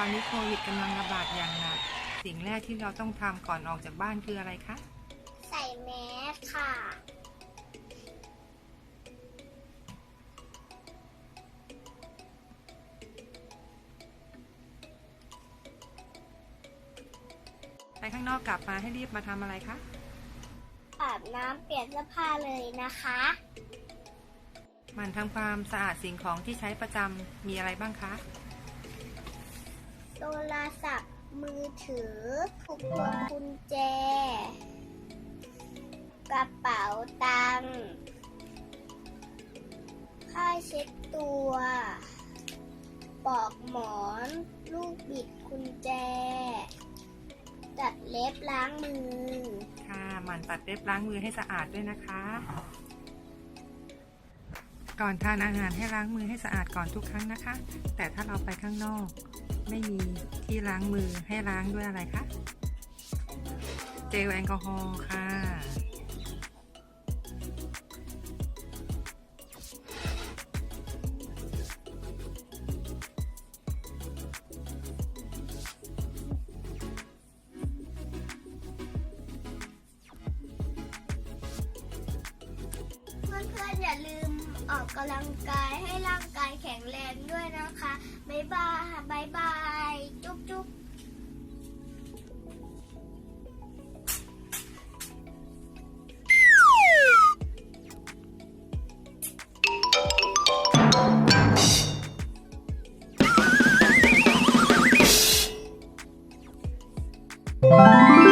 อนนี้โควิดกำลังระบาดอย่างหนัก สิ่งแรกที่เราต้องทำก่อนออกจากบ้านคืออะไรคะ ใส่แมสค่ะ ไปข้างนอกกลับมาให้รีบมาทำอะไรคะ อาบน้ำเปลี่ยนเสื้อผ้าเลยนะคะหมันทำความสะอาดสิ่งของที่ใช้ประจำมีอะไรบ้างคะ โทรศัพท์มือถือพวงกุญแจ กระเป๋าตังค์ผ้าเช็ดตัวปลอกหมอน ลูกบิดกุญแจ ตัดเล็บล้างมือ ค่ะหมั่นตัดเล็บล้างมือให้สะอาดด้วยนะคะ ก่อนทานอาหารให้ล้างมือให้สะอาดก่อนทุกครั้งนะคะ แต่ถ้าเราไปข้างนอก ไม่มีที่ล้างมือให้ล้างด้วยอะไรคะเจลแอลกอฮอล์ค่ะ เพื่อนๆอย่าลืม อกกำลังกายให้ร่างกายแข็งแรงด้วยนะคะบายบายบายบายจุ๊บจุ๊บうん。